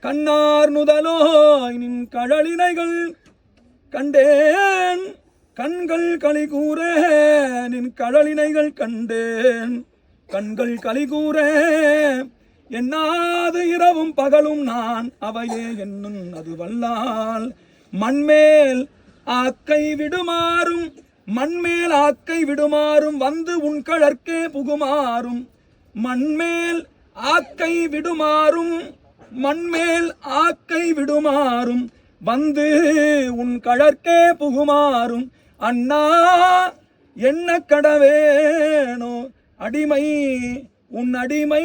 கண்ணார் முதலோய் நின் கழலினைகள் கண்டேன். கண்கள் களி கூற நின் கழலினைகள் கண்டேன். கண்கள் களி கூற என்னாது இரவும் பகலும் நான் அவையே என்னும் அது வல்லால். மண்மேல் ஆக்கை விடுமாறும் மண்மேல் ஆக்கை விடுமாறும் வந்து உன் கழற்கே புகுமாறும். மண்மேல் ஆக்கை விடுமாறும் மண்மேல் ஆக்கை விடுமாறும் வந்து உன் கழற்கே புகுமாறும். அண்ணா என்ன கடவேனோ அடிமை உன் அடிமை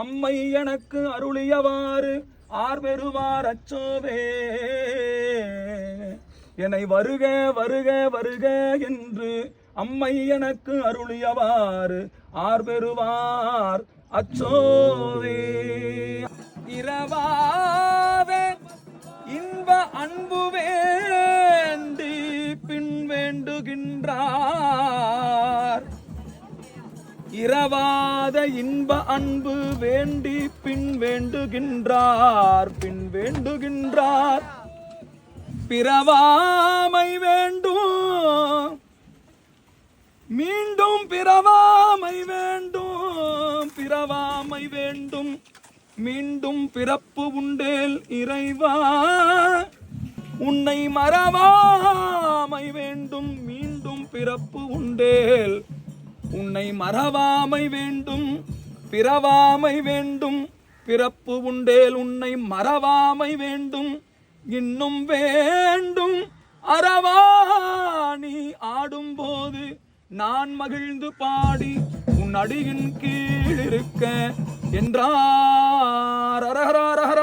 அம்மை எனக்கு அருளியவாறு ஆர்வெருவார் அச்சோவே. என்னை வருக வருக வருக என்று அம்மை எனக்கு அருளியவாறு ஆர்வெருவார் அச்சோவே. இரவாவே இன்ப அன்பு வேண்டி பின் வேண்டுகின்றார் இரவாத இன்ப அன்பு வேண்டி பின் வேண்டுகின்றார் பின் வேண்டுகின்றார். பிறவாமை வேண்டும். மீண்டும் பிறவாமை வேண்டும். பிறவாமை வேண்டும். மீண்டும் பிறப்பு உண்டேல் இறைவா. உன்னை மறவாமை வேண்டும். மீண்டும் பிறப்பு உண்டேல் உன்னை மறவாமை வேண்டும் பிறவாமை வேண்டும் பிறப்பு உண்டேல் உன்னை மறவாமை வேண்டும் இன்னும் வேண்டும். அறவாணி ஆடும்போது நான் மகிழ்ந்து பாடி உன் அடியின் கீழ் இருக்க என்றார் அரஹரா